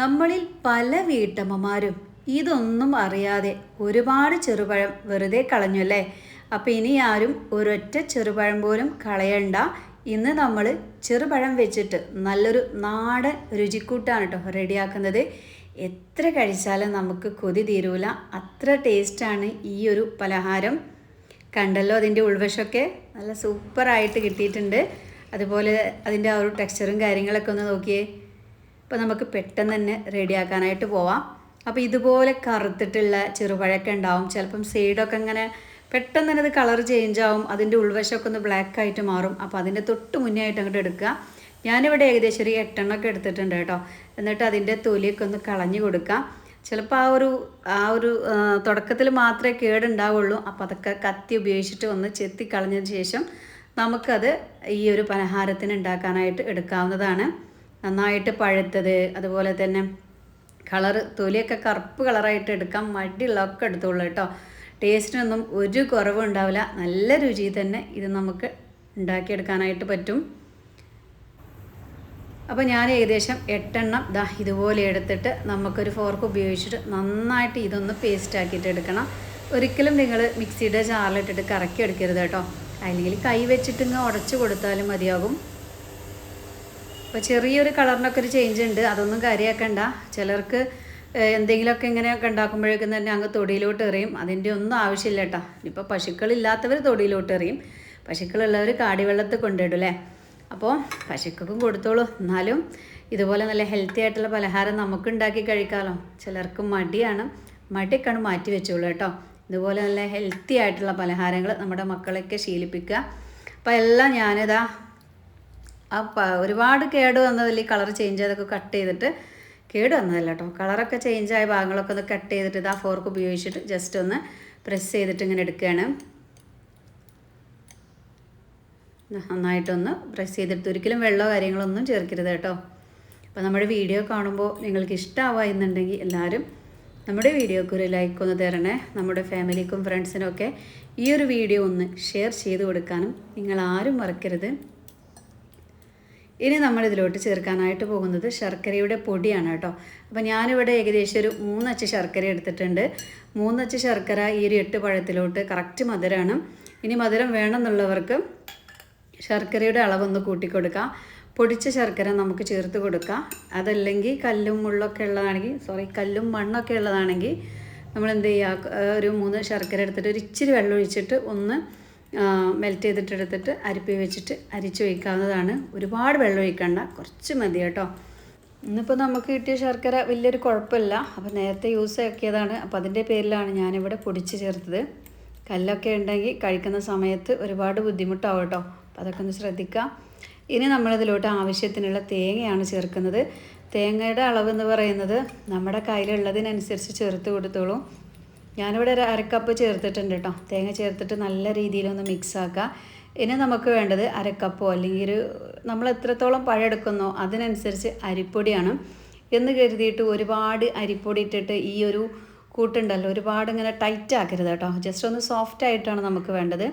നമ്മളിൽ പല വീട്ടമ്മമാരും ഇതൊന്നും അറിയാതെ ഒരുപാട് ചെറുപഴം വെറുതെ കളഞ്ഞു അല്ലേ? അപ്പോൾ ഇനി ആരും ഒരൊറ്റ ചെറുപഴം പോലും കളയണ്ട. ഇന്ന് നമ്മൾ ചെറുപഴം വെച്ചിട്ട് നല്ലൊരു നാടൻ രുചിക്കൂട്ടാണ് കേട്ടോ റെഡിയാക്കുന്നത്. എത്ര കഴിച്ചാലും നമുക്ക് കൊതി തീരൂല. അത്ര ടേസ്റ്റാണ് ഈ ഒരു പലഹാരം. കണ്ടല്ലോ അതിന്റെ ഉൾവശമൊക്കെ? നല്ല സൂപ്പറായിട്ട് കിട്ടിയിട്ടുണ്ട്. അതുപോലെ അതിന്റെ ആ ഒരു ടെക്സ്ചറും കാര്യങ്ങളൊക്കെ ഒന്ന് നോക്കിയേ. അപ്പോൾ നമുക്ക് പെട്ടെന്ന് തന്നെ റെഡിയാക്കാനായിട്ട് പോവാം. അപ്പോൾ ഇതുപോലെ കറുത്തിട്ടുള്ള ചെറുപഴക്കം ഉണ്ടാവും. ചിലപ്പം സൈഡൊക്കെ ഇങ്ങനെ പെട്ടെന്ന് തന്നെ അത് കളർ ചേഞ്ച് ആവും. അതിന്റെ ഉൾവശമൊക്കെ ഒന്ന് ബ്ലാക്ക് ആയിട്ട് മാറും. അപ്പോൾ അതിന്റെ തൊട്ട് മുന്നേ ആയിട്ട് അങ്ങോട്ട് എടുക്കുക. ഞാനിവിടെ ഏകദേശം ഒരു എട്ടെണ്ണമൊക്കെ എടുത്തിട്ടുണ്ട് കേട്ടോ. എന്നിട്ട് അതിന്റെ തൊലിയൊക്കെ ഒന്ന് കളഞ്ഞു കൊടുക്കാം ചിലപ്പോൾ ആ ഒരു ആ ഒരു തുടക്കത്തിൽ മാത്രമേ കേടുണ്ടാവുള്ളൂ അപ്പോൾ അതൊക്കെ കത്തി ഉപയോഗിച്ചിട്ട് ഒന്ന് ചെത്തി കളഞ്ഞതിന് ശേഷം നമുക്കത് ഈ ഒരു പലഹാരത്തിന് ഉണ്ടാക്കാനായിട്ട് എടുക്കാവുന്നതാണ്. നന്നായിട്ട് പഴുത്തത് അതുപോലെ തന്നെ കളർ തൊലിയൊക്കെ കറുപ്പ് കളറായിട്ട് എടുക്കാം മടിയുള്ളതൊക്കെ എടുത്തോളൂ കേട്ടോ. ടേസ്റ്റിനൊന്നും ഒരു കുറവും ഉണ്ടാവില്ല. നല്ല രുചി തന്നെ ഇത് നമുക്ക് ഉണ്ടാക്കിയെടുക്കാനായിട്ട് പറ്റും. അപ്പോൾ ഞാൻ ഏകദേശം എട്ടെണ്ണം ദാ ഇതുപോലെ എടുത്തിട്ട് നമുക്കൊരു ഫോർക്ക് ഉപയോഗിച്ചിട്ട് നന്നായിട്ട് ഇതൊന്ന് പേസ്റ്റ് ആക്കിയിട്ട് എടുക്കണം. ഒരിക്കലും നിങ്ങൾ മിക്സിയുടെ ജാറിലിട്ടിട്ട് കറക്കി എടുക്കരുത് കേട്ടോ. അല്ലെങ്കിൽ കൈ വെച്ചിട്ട് ഇങ്ങ് ഉടച്ചു കൊടുത്താലും മതിയാകും. അപ്പോൾ ചെറിയൊരു കളറിനൊക്കെ ഒരു ചേഞ്ച് ഉണ്ട്. അതൊന്നും കാര്യമാക്കണ്ട ചിലർക്ക് എന്തെങ്കിലുമൊക്കെ ഇങ്ങനെയൊക്കെ ഉണ്ടാക്കുമ്പോഴേക്കും തന്നെ അങ്ങ് തൊടിയിലോട്ട് എറിയും. അതിന്റെ ഒന്നും ആവശ്യമില്ല കേട്ടോ. ഇപ്പോൾ പശുക്കളില്ലാത്തവർ തൊടിയിലോട്ട് എറിയും. പശുക്കളുള്ളവർ കാടിവെള്ളത്തിൽ കൊണ്ടിടും അല്ലേ? അപ്പോൾ പശുക്കൾക്കും കൊടുത്തോളൂ. എന്നാലും ഇതുപോലെ നല്ല ഹെൽത്തി ആയിട്ടുള്ള പലഹാരം നമുക്ക് ഉണ്ടാക്കി കഴിക്കാമല്ലോ ചിലർക്ക് മടിയാണ്. മടിയൊക്കെയാണ് മാറ്റി വെച്ചോളൂ കേട്ടോ. ഇതുപോലെ നല്ല ഹെൽത്തി ആയിട്ടുള്ള പലഹാരങ്ങൾ നമ്മുടെ മക്കളെയൊക്കെ ശീലിപ്പിക്കുക. അപ്പോൾ എല്ലാം ഞാനിതാ ആ ഒരുപാട് കേട് വന്നതിൽ കളർ ചേഞ്ച് ചെയ്തൊക്കെ കട്ട് ചെയ്തിട്ട്? കേട് വന്നതല്ല കേട്ടോ കളറൊക്കെ ആയ ഭാഗങ്ങളൊക്കെ ഒന്ന് കട്ട് ചെയ്തിട്ട് ഇത് ആ ഫോർക്ക് ഉപയോഗിച്ചിട്ട് ജസ്റ്റ് ഒന്ന് പ്രസ് ചെയ്തിട്ട് ഇങ്ങനെ എടുക്കുകയാണ് നന്നായിട്ടൊന്ന് പ്രസ് ചെയ്തെടുത്ത് ഒരിക്കലും വെള്ളമോ കാര്യങ്ങളൊന്നും ചേർക്കരുത് കേട്ടോ. അപ്പോൾ നമ്മുടെ വീഡിയോ കാണുമ്പോൾ നിങ്ങൾക്ക് ഇഷ്ടമാവുക എന്നുണ്ടെങ്കിൽ എല്ലാവരും നമ്മുടെ വീഡിയോക്ക് ഒരു ലൈക്ക് ഒന്ന് തരണേ. നമ്മുടെ ഫാമിലിക്കും ഫ്രണ്ട്സിനും ഒക്കെ ഈ ഒരു വീഡിയോ ഒന്ന് ഷെയർ ചെയ്ത് കൊടുക്കാനും നിങ്ങൾ ആരും മറക്കരുത്. ഇനി നമ്മൾ ഇതിലോട്ട് ചേർക്കാനായിട്ട് പോകുന്നത് ശർക്കരയുടെ പൊടിയാണ് കേട്ടോ. അപ്പോൾ ഞാനിവിടെ ഏകദേശം ഒരു മൂന്നച്ച് ശർക്കര എടുത്തിട്ടുണ്ട്. മൂന്നച്ച് ശർക്കര ഈ ഒരു എട്ട് പഴത്തിലോട്ട് കറക്റ്റ് മധുരമാണ് ഇനി മധുരം വേണമെന്നുള്ളവർക്ക് ശർക്കരയുടെ അളവൊന്ന് കൂട്ടിക്കൊടുക്കാം. പൊടിച്ച ശർക്കര നമുക്ക് ചേർത്ത് കൊടുക്കാം. അതല്ലെങ്കിൽ കല്ലും മുള്ളൊക്കെ ഉള്ളതാണെങ്കിൽ സോറി കല്ലും മണ്ണൊക്കെ ഉള്ളതാണെങ്കിൽ നമ്മൾ എന്ത് ചെയ്യുക ഒരു മൂന്ന് ശർക്കര എടുത്തിട്ട് ഒരു ഇച്ചിരി വെള്ളം ഒഴിച്ചിട്ട് ഒന്ന് മെൽറ്റ് ചെയ്തിട്ട് എടുത്തിട്ട് അരിപ്പി വെച്ചിട്ട് അരിച്ച് വയ്ക്കാവുന്നതാണ് ഒരുപാട് വെള്ളം ഒഴിക്കണ്ട കുറച്ച് മതി കേട്ടോ. ഇന്നിപ്പോൾ നമുക്ക് കിട്ടിയ ശർക്കര വലിയൊരു കുഴപ്പമില്ല. അപ്പോൾ നേരത്തെ യൂസ് ആക്കിയതാണ്. അപ്പോൾ അതിന്റെ പേരിലാണ് ഞാനിവിടെ പൊടിച്ച് ചേർത്തത്. കല്ലൊക്കെ ഉണ്ടെങ്കിൽ കഴിക്കുന്ന സമയത്ത് ഒരുപാട് ബുദ്ധിമുട്ടാവും കേട്ടോ. അപ്പോൾ അതൊക്കെ ഒന്ന് ശ്രദ്ധിക്കാം. ഇനി നമ്മളിതിലോട്ട് ആവശ്യത്തിനുള്ള തേങ്ങയാണ് ചേർക്കുന്നത്. തേങ്ങയുടെ അളവ് എന്ന് പറയുന്നത് നമ്മുടെ കയ്യിലുള്ളതിനനുസരിച്ച് ചേർത്ത് കൊടുത്തോളൂ. ഞാനിവിടെ ഒരു അരക്കപ്പ് ചേർത്തിട്ടുണ്ട് കേട്ടോ തേങ്ങ ചേർത്തിട്ട് നല്ല രീതിയിലൊന്ന് മിക്സ് ആക്കുക ഇനി നമുക്ക് വേണ്ടത് അരക്കപ്പോ അല്ലെങ്കിൽ ഒരു നമ്മൾ എത്രത്തോളം പഴമെടുക്കുന്നോ അതിനനുസരിച്ച് അരിപ്പൊടിയാണ്. എന്ന് കരുതിയിട്ട് ഒരുപാട് അരിപ്പൊടി ഇട്ടിട്ട് ഈ ഒരു കൂട്ടുണ്ടല്ലോ ഒരുപാട് ഇങ്ങനെ ടൈറ്റ് ആക്കരുത് കേട്ടോ ജസ്റ്റ് ഒന്ന് സോഫ്റ്റ് ആയിട്ടാണ് നമുക്ക് വേണ്ടത്.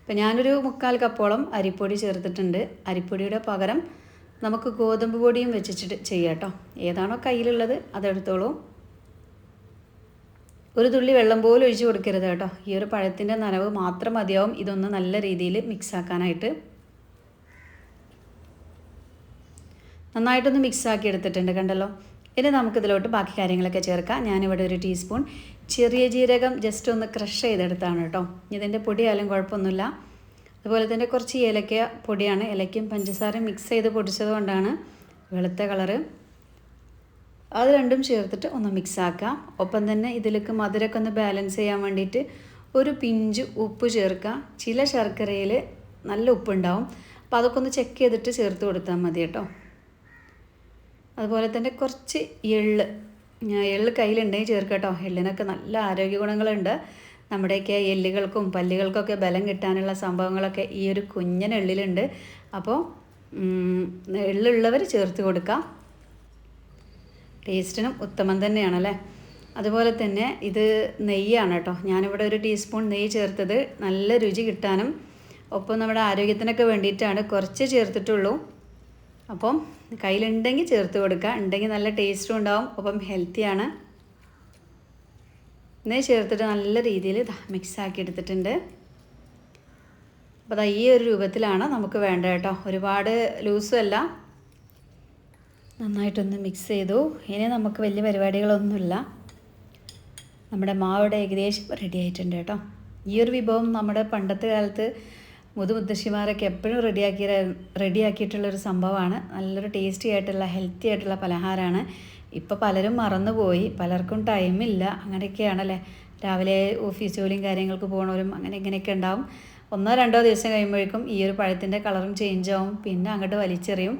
അപ്പോൾ ഞാനൊരു മുക്കാൽ കപ്പോളം അരിപ്പൊടി ചേർത്തിട്ടുണ്ട്. അരിപ്പൊടിയുടെ പകരം നമുക്ക് ഗോതമ്പ് പൊടിയും വെച്ചിട്ട് ചെയ്യാം കേട്ടോ ഏതാണോ കയ്യിലുള്ളത് അതെടുത്തോളൂ ഒരു തുള്ളി വെള്ളം പോലും ഒഴിച്ച് കൊടുക്കരുത് കേട്ടോ. ഈ ഒരു പഴത്തിന്റെ നനവ് മാത്രം മതിയാവും. ഇതൊന്ന് നല്ല രീതിയിൽ മിക്സ് ആക്കാനായിട്ട്. നന്നായിട്ടൊന്ന് മിക്സ് ആക്കി എടുത്തിട്ടുണ്ട് കണ്ടല്ലോ. ഇനി നമുക്കിതിലോട്ട് ബാക്കി കാര്യങ്ങളൊക്കെ ചേർക്കാം. ഞാനിവിടെ ഒരു ടീസ്പൂൺ ചെറിയ ജീരകം ജസ്റ്റ് ഒന്ന് ക്രഷ് ചെയ്തെടുത്താണ് കേട്ടോ. ഇതിന്റെ പൊടിയായാലും കുഴപ്പമൊന്നുമില്ല. അതുപോലെ തന്നെ കുറച്ച് ഏലക്ക പൊടിയാണ്. ഇലയ്ക്കും പഞ്ചസാരയും മിക്സ് ചെയ്ത് പൊടിച്ചത് കൊണ്ടാണ് വെളുത്ത കളറ് അത് രണ്ടും ചേർത്തിട്ട് ഒന്ന് മിക്സ് ആക്കാം. ഒപ്പം തന്നെ ഇതിലേക്ക് മധുരമൊക്കെ ഒന്ന് ബാലൻസ് ചെയ്യാൻ വേണ്ടിയിട്ട് ഒരു പിഞ്ച് ഉപ്പ് ചേർക്കാം. ചില ശർക്കരയിൽ നല്ല ഉപ്പുണ്ടാവും. അപ്പോൾ അതൊക്കെ ഒന്ന് ചെക്ക് ചെയ്തിട്ട് ചേർത്ത് കൊടുത്താൽ മതി കേട്ടോ. അതുപോലെ തന്നെ കുറച്ച് എള്ള്. എള്ള് കയ്യിലുണ്ടെങ്കിൽ ചേർക്കുക കേട്ടോ. എള്ളിനൊക്കെ നല്ല ആരോഗ്യ ഗുണങ്ങളുണ്ട്. നമ്മുടെയൊക്കെ എല്ലുകൾക്കും പല്ലുകൾക്കൊക്കെ ബലം കിട്ടാനുള്ള സംഭവങ്ങളൊക്കെ ഈ ഒരു കുഞ്ഞൻ എള്ളിലുണ്ട്. അപ്പോൾ എള്ളുള്ളവർ ചേർത്ത് കൊടുക്കാം. ടേസ്റ്റിനും ഉത്തമം തന്നെയാണല്ലേ? അതുപോലെ തന്നെ ഇത് നെയ്യാണ് കേട്ടോ. ഞാനിവിടെ ഒരു ടീസ്പൂൺ നെയ്യ് ചേർത്തത്. നല്ല രുചി കിട്ടാനും ഒപ്പം നമ്മുടെ ആരോഗ്യത്തിനൊക്കെ വേണ്ടിയിട്ടാണ് കുറച്ച് ചേർത്തിട്ടുള്ളൂ. അപ്പം കയ്യിലുണ്ടെങ്കിൽ ചേർത്ത് കൊടുക്കുക. ഉണ്ടെങ്കിൽ നല്ല ടേസ്റ്റും ഉണ്ടാവും. ഒപ്പം ഹെൽത്തിയാണ് നെയ്യ് ചേർത്തിട്ട് നല്ല രീതിയിൽ മിക്സ് ആക്കി എടുത്തിട്ടുണ്ട്. അപ്പോൾ അതാ ഈ ഒരു രൂപത്തിലാണ് നമുക്ക് വേണ്ടത് കേട്ടോ. ഒരുപാട് ലൂസും അല്ല. നന്നായിട്ടൊന്ന് മിക്സ് ചെയ്തു. ഇനി നമുക്ക് വലിയ പരിപാടികളൊന്നുമില്ല. നമ്മുടെ മാവിടെ ഏകദേശം റെഡി ആയിട്ടുണ്ട് കേട്ടോ. ഈ ഒരു വിഭവം നമ്മുടെ പണ്ടത്തെ കാലത്ത് മുതുമുത്തശ്ശിമാരൊക്കെ എപ്പോഴും റെഡിയാക്കി റെഡിയാക്കിയിട്ടുള്ളൊരു സംഭവമാണ്. നല്ലൊരു ടേസ്റ്റി ആയിട്ടുള്ള ഹെൽത്തി ആയിട്ടുള്ള പലഹാരമാണ് ഇപ്പോൾ പലരും മറന്നുപോയി. പലർക്കും ടൈമില്ല അങ്ങനെയൊക്കെയാണല്ലേ. രാവിലെ ഓഫീസ് ജോലിയും കാര്യങ്ങൾക്ക് പോകണവരും അങ്ങനെ ഇങ്ങനെയൊക്കെ ഉണ്ടാവും. ഒന്നോ രണ്ടോ ദിവസം കഴിയുമ്പോഴേക്കും ഈ ഒരു പഴത്തിന്റെ കളറും ചേഞ്ച് ആവും. പിന്നെ അങ്ങോട്ട് വലിച്ചെറിയും.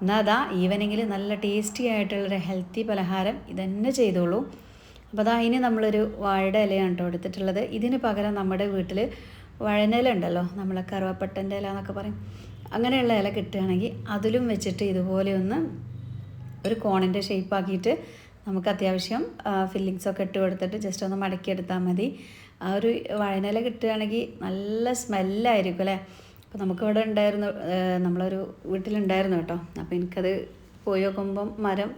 എന്നാൽ അതാ ഈവനിങ്ങിൽ നല്ല ടേസ്റ്റി ആയിട്ടുള്ളൊരു ഹെൽത്തി പലഹാരം ഇതന്നെ ചെയ്തോളൂ. അപ്പോൾ അതാ ഇനി നമ്മളൊരു വാഴയുടെ ഇലയാണ് കേട്ടോ എടുത്തിട്ടുള്ളത്. ഇതിന് പകരം നമ്മുടെ വീട്ടിൽ വഴനില ഉണ്ടല്ലോ നമ്മളെ കറുവപ്പട്ടന്റെ ഇല എന്നൊക്കെ പറയും. അങ്ങനെയുള്ള ഇല കിട്ടുകയാണെങ്കിൽ അതിലും വെച്ചിട്ട് ഇതുപോലെ ഒന്ന് ഒരു കോണിന്റെ ഷേപ്പാക്കിയിട്ട് നമുക്ക് അത്യാവശ്യം ഫില്ലിങ്സൊക്കെ ഇട്ട് കൊടുത്തിട്ട് ജസ്റ്റ് ഒന്ന് മടക്കിയെടുത്താൽ മതി. ആ ഒരു വഴനില കിട്ടുകയാണെങ്കിൽ നല്ല സ്മെല്ലായിരിക്കും അല്ലേ? അപ്പോൾ നമുക്കിവിടെ ഉണ്ടായിരുന്നു നമ്മളൊരു വീട്ടിലുണ്ടായിരുന്നു കേട്ടോ. അപ്പോൾ എനിക്കത് പോയി നോക്കുമ്പം മരം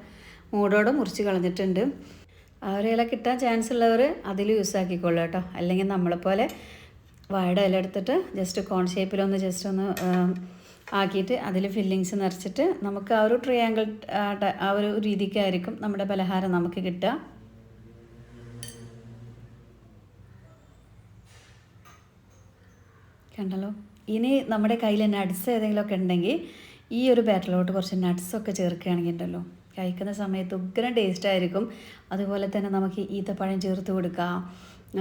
മൂടോടെ മുറിച്ച് കളഞ്ഞിട്ടുണ്ട്. ഇല കിട്ടാൻ ചാൻസ് ഉള്ളവർ അതിൽ യൂസ് ആക്കിക്കോളൂ കേട്ടോ. അല്ലെങ്കിൽ നമ്മളെപ്പോലെ വാഴയുടെ ഇല എടുത്തിട്ട് ജസ്റ്റ് കോൺ ഷേപ്പിലൊന്ന് ജസ്റ്റ് ഒന്ന് ആക്കിയിട്ട് അതിൽ ഫില്ലിങ്സ് നിറച്ചിട്ട് നമുക്ക് ആ ഒരു ട്രയാങ്കിൾ ആ ഒരു രീതിക്കായിരിക്കും നമ്മുടെ പലഹാരം നമുക്ക് കിട്ടുക. കണ്ടല്ലോ? ഇനി നമ്മുടെ കയ്യിൽ നട്ട്സ് ഏതെങ്കിലുമൊക്കെ ഉണ്ടെങ്കിൽ ഈ ഒരു ബാറ്ററിലോട്ട് കുറച്ച് നട്ട്സൊക്കെ ചേർക്കുകയാണെങ്കിൽ ഉണ്ടല്ലോ. കഴിക്കുന്ന സമയത്ത് ഉഗ്രം ടേസ്റ്റ് ആയിരിക്കും. അതുപോലെ തന്നെ നമുക്ക് ഈത്തപ്പഴം ചേർത്ത് കൊടുക്കാം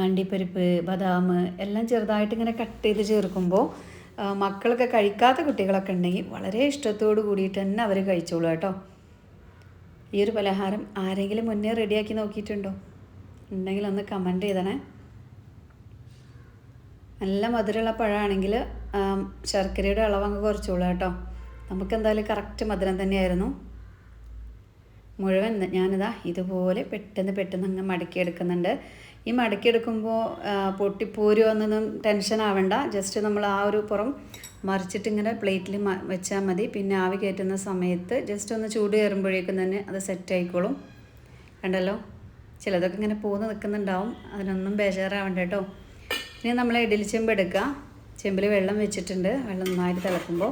അണ്ടിപ്പരിപ്പ് ബദാം എല്ലാം ചെറുതായിട്ട് ഇങ്ങനെ കട്ട് ചെയ്ത് ചേർക്കുമ്പോൾ മക്കളൊക്കെ കഴിക്കാത്ത കുട്ടികളൊക്കെ ഉണ്ടെങ്കിൽ വളരെ ഇഷ്ടത്തോടു കൂടിയിട്ട് തന്നെ അവർ കഴിച്ചോളൂ കേട്ടോ. ഈ ഒരു പലഹാരം ആരെങ്കിലും മുന്നേ റെഡിയാക്കി നോക്കിയിട്ടുണ്ടോ? ഉണ്ടെങ്കിൽ ഒന്ന് കമന്റ് ചെയ്തണേ. നല്ല മധുരമുള്ള പഴമാണെങ്കിൽ ശർക്കരയുടെ അളവ് അങ്ങ് കുറച്ചോളൂ കേട്ടോ. നമുക്ക് എന്തായാലും കറക്റ്റ് മധുരം തന്നെയായിരുന്നു. മുഴുവൻ ഞാനിതാ ഇതുപോലെ പെട്ടെന്ന് പെട്ടെന്ന് അങ്ങ് മടക്കിയെടുക്കുന്നുണ്ട്. ഈ മടക്കിയെടുക്കുമ്പോൾ പൊട്ടിപ്പോരുമോ എന്നൊന്നും ടെൻഷൻ ആവണ്ട. ജസ്റ്റ് നമ്മൾ ആ ഒരു പുറം മറിച്ചിട്ട് ഇങ്ങനെ പ്ലേറ്റിൽ വെച്ചാൽ മതി. പിന്നെ ആവി കയറ്റുന്ന സമയത്ത് ജസ്റ്റ് ഒന്ന് ചൂട് കയറുമ്പോഴേക്കും തന്നെ അത് സെറ്റ് ആയിക്കോളും. കണ്ടല്ലോ? ചിലതൊക്കെ ഇങ്ങനെ പോന്ന് നിൽക്കുന്നുണ്ടാവും. അതിനൊന്നും ബേജാറാവണ്ട കേട്ടോ. ഇനി നമ്മൾ ഇഡലി ചെമ്പ് എടുക്കുക. ചെമ്പിൽ വെള്ളം വെച്ചിട്ടുണ്ട്. വെള്ളം നന്നായിട്ട് തിളക്കുമ്പോൾ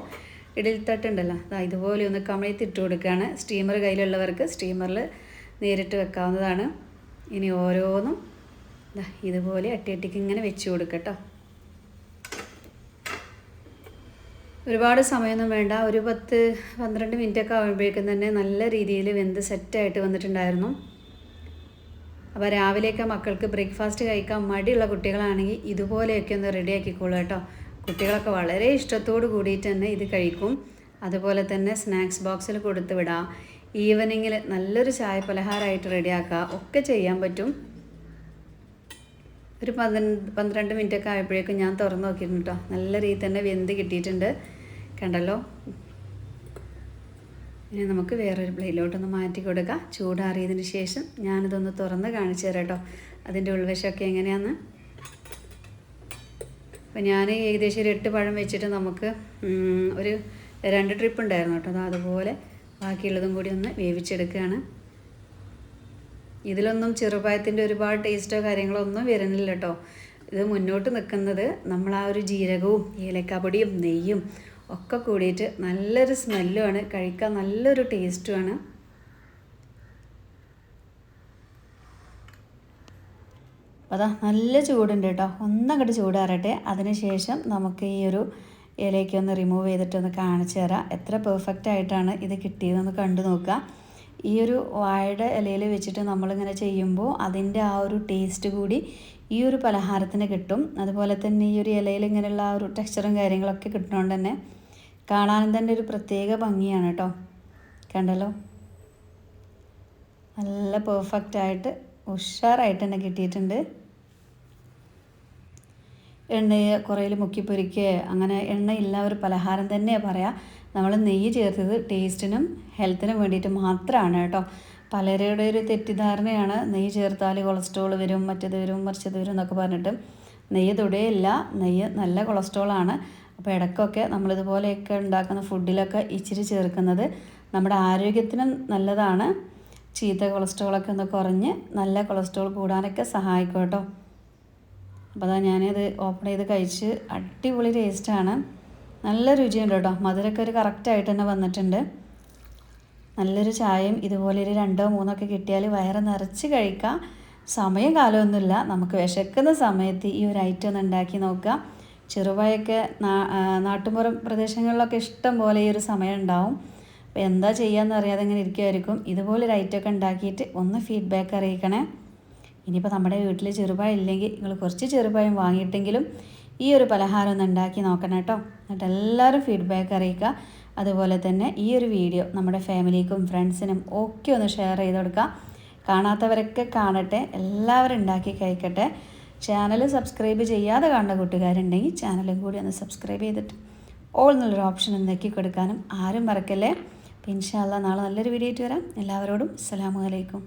ഇഡലി തട്ടുണ്ടല്ലോ ഇതുപോലെ ഒന്ന് കമഴ്ത്തിട്ട് കൊടുക്കുകയാണ്. സ്റ്റീമർ കയ്യിലുള്ളവർക്ക് സ്റ്റീമറിൽ നേരിട്ട് വെക്കാവുന്നതാണ്. ഇനി ഓരോന്നും ഇതുപോലെ അട്ടി അട്ടിക്ക് ഇങ്ങനെ വെച്ച് കൊടുക്കട്ടോ. ഒരുപാട് സമയമൊന്നും വേണ്ട. ഒരു പത്ത് പന്ത്രണ്ട് മിനിറ്റൊക്കെ ആകുമ്പോഴേക്കും തന്നെ നല്ല രീതിയിൽ വെന്ത് സെറ്റായിട്ട് വന്നിട്ടുണ്ടായിരുന്നു. അപ്പോൾ രാവിലെയൊക്കെ മക്കൾക്ക് ബ്രേക്ക്ഫാസ്റ്റ് കഴിക്കാൻ മടിയുള്ള കുട്ടികളാണെങ്കിൽ ഇതുപോലെയൊക്കെ ഒന്ന് റെഡിയാക്കിക്കോളൂ കേട്ടോ. കുട്ടികളൊക്കെ വളരെ ഇഷ്ടത്തോട് കൂടിയിട്ട് തന്നെ ഇത് കഴിക്കും. അതുപോലെ തന്നെ സ്നാക്സ് ബോക്സിൽ കൊടുത്ത് വിടാം. ഈവനിങ്ങിൽ നല്ലൊരു ചായ പലഹാരമായിട്ട് റെഡിയാക്കുക ഒക്കെ ചെയ്യാൻ പറ്റും. ഒരു പന്ത്രണ്ട് പന്ത്രണ്ട് മിനിറ്റൊക്കെ ആയപ്പോഴേക്കും ഞാൻ തുറന്നു നോക്കിയിരുന്നു കേട്ടോ. നല്ല രീതിയിൽ തന്നെ വെന്ത് കിട്ടിയിട്ടുണ്ട്. കണ്ടല്ലോ? ഇനി നമുക്ക് വേറൊരു പ്ലേറ്റിലോട്ടൊന്ന് മാറ്റി കൊടുക്കാം. ചൂടാറിയതിന് ശേഷം ഞാനിതൊന്ന് തുറന്ന് കാണിച്ചു തരാം കേട്ടോ. അതിന്റെ ഉൾവശമൊക്കെ എങ്ങനെയാന്ന്? അപ്പം ഞാൻ ഏകദേശം ഒരു എട്ട് പഴം വെച്ചിട്ട് നമുക്ക് ഒരു രണ്ട് ട്രിപ്പ് ഉണ്ടായിരുന്നു കേട്ടോ. അത് അതുപോലെ ബാക്കിയുള്ളതും കൂടി ഒന്ന് വേവിച്ചെടുക്കുകയാണ്. ഇതിലൊന്നും ചെറുപായത്തിന്റെ ഒരുപാട് ടേസ്റ്റോ കാര്യങ്ങളോ ഒന്നും വരുന്നില്ല കേട്ടോ. ഇത് മുന്നോട്ട് നിൽക്കുന്നത് നമ്മൾ ആ ഒരു ജീരകവും ഏലക്കാപ്പൊടിയും നെയ്യും ഒക്കെ കൂടിയിട്ട് നല്ലൊരു സ്മെല്ലുമാണ്. കഴിക്കാൻ നല്ലൊരു ടേസ്റ്റുമാണ്. അതാ നല്ല ചൂടുണ്ട് കേട്ടോ. ഒന്നങ്ങോട്ട് ചൂടാറട്ടെ. അതിനുശേഷം നമുക്ക് ഈ ഒരു ഇലയ്ക്ക് ഒന്ന് റിമൂവ് ചെയ്തിട്ടൊന്ന് കാണിച്ചു തരാം. എത്ര പെർഫെക്റ്റ് ആയിട്ടാണ് ഇത് കിട്ടിയതെന്ന് കണ്ടു നോക്കുക. ഈ ഒരു വാഴയുടെ ഇലയിൽ വെച്ചിട്ട് നമ്മളിങ്ങനെ ചെയ്യുമ്പോൾ അതിന്റെ ആ ഒരു ടേസ്റ്റ് കൂടി ഈ ഒരു പലഹാരത്തിന് കിട്ടും. അതുപോലെ തന്നെ ഈ ഒരു ഇലയിൽ ഇങ്ങനെയുള്ള ആ ഒരു ടെക്സ്ചറും കാര്യങ്ങളൊക്കെ കിട്ടുന്നതുകൊണ്ട് തന്നെ കാണാനും തന്നെ ഒരു പ്രത്യേക ഭംഗിയാണ് കേട്ടോ. കണ്ടല്ലോ? നല്ല പെർഫെക്റ്റ് ആയിട്ട് ഉഷാറായിട്ട് തന്നെ കിട്ടിയിട്ടുണ്ട്. എണ്ണയെ കുറയിൽ മുക്കി പൊരിക്കുക അങ്ങനെ എണ്ണയില്ല ഒരു പലഹാരം തന്നെയാണ് പറയാം. നമ്മൾ നെയ്യ് ചേർത്തത് ടേസ്റ്റിനും ഹെൽത്തിനും വേണ്ടിയിട്ട് മാത്രമാണ് കേട്ടോ. പലരുടെ ഒരു തെറ്റിദ്ധാരണയാണ് നെയ്യ് ചേർത്താൽ കൊളസ്ട്രോൾ വരും മറ്റേത് വരും മറിച്ചത് വരും എന്നൊക്കെ പറഞ്ഞിട്ട് നെയ്യ് തൊടേയില്ല നെയ്യ് നല്ല കൊളസ്ട്രോളാണ് അപ്പോൾ ഇടയ്ക്കൊക്കെ നമ്മളിതുപോലെയൊക്കെ ഉണ്ടാക്കുന്ന ഫുഡിലൊക്കെ ഇച്ചിരി ചേർക്കുന്നത് നമ്മുടെ ആരോഗ്യത്തിനും നല്ലതാണ്. ചീത്ത കൊളസ്ട്രോളൊക്കെ ഒന്ന് കുറഞ്ഞ് നല്ല കൊളസ്ട്രോൾ കൂടാനൊക്കെ സഹായിക്കും കേട്ടോ. അപ്പോൾ അതാ ഞാനിത് ഓപ്പൺ ചെയ്ത് കഴിച്ച് അടിപൊളി ടേസ്റ്റാണ് നല്ല രുചിയുണ്ട് കേട്ടോ. മധുരമൊക്കെ ഒരു കറക്റ്റായിട്ട് തന്നെ വന്നിട്ടുണ്ട്. നല്ലൊരു ചായയും ഇതുപോലെ ഒരു രണ്ടോ മൂന്നോ ഒക്കെ കിട്ടിയാൽ വയറ് നിറച്ച് കഴിക്കാം. സമയം കാലമൊന്നുമില്ല. നമുക്ക് വിശക്കുന്ന സമയത്ത് ഈ ഒരു ഐറ്റം ഒന്ന് ഉണ്ടാക്കി നോക്കുക ചെറുപയൊക്കെ നാട്ടുമ്പുറം പ്രദേശങ്ങളിലൊക്കെ ഇഷ്ടം പോലെ ഈ ഒരു സമയം ഉണ്ടാവും. അപ്പോൾ എന്താ ചെയ്യാന്ന് അറിയാതെ ഇങ്ങനെ ഇരിക്കുമായിരിക്കും ഇതുപോലൊരു ഐറ്റമൊക്കെ ഉണ്ടാക്കിയിട്ട് ഒന്ന് ഫീഡ്ബാക്ക് അറിയിക്കണേ. ഇനിയിപ്പോൾ നമ്മുടെ വീട്ടിൽ ചെറുപായ ഇല്ലെങ്കിൽ നിങ്ങൾ കുറച്ച് ചെറുപായം വാങ്ങിയിട്ടെങ്കിലും ഈ ഒരു പലഹാരം ഒന്ന് ഉണ്ടാക്കി നോക്കണം കേട്ടോ. എന്നിട്ട് എല്ലാവരും ഫീഡ്ബാക്ക് അറിയിക്കുക. അതുപോലെ തന്നെ ഈ ഒരു വീഡിയോ നമ്മുടെ ഫാമിലിക്കും ഫ്രണ്ട്സിനും ഒക്കെ ഒന്ന് ഷെയർ ചെയ്ത് കൊടുക്കുക. കാണാത്തവരൊക്കെ കാണട്ടെ. എല്ലാവരും ഉണ്ടാക്കി കഴിക്കട്ടെ. ചാനൽ സബ്സ്ക്രൈബ് ചെയ്യാതെ കാണുന്ന കൂട്ടുകാരുണ്ടെങ്കിൽ ചാനലും കൂടി ഒന്ന് സബ്സ്ക്രൈബ് ചെയ്തിട്ട് ഓൾ എന്നുള്ളൊരു ഓപ്ഷൻ നെക്കി കൊടുക്കാനും ആരും മറക്കല്ലേ? അപ്പോൾ ഇൻഷാല്ല നാളെ നല്ലൊരു വീഡിയോ ആയിട്ട് വരാം. എല്ലാവരോടും അസ്സലാമു അലൈക്കും.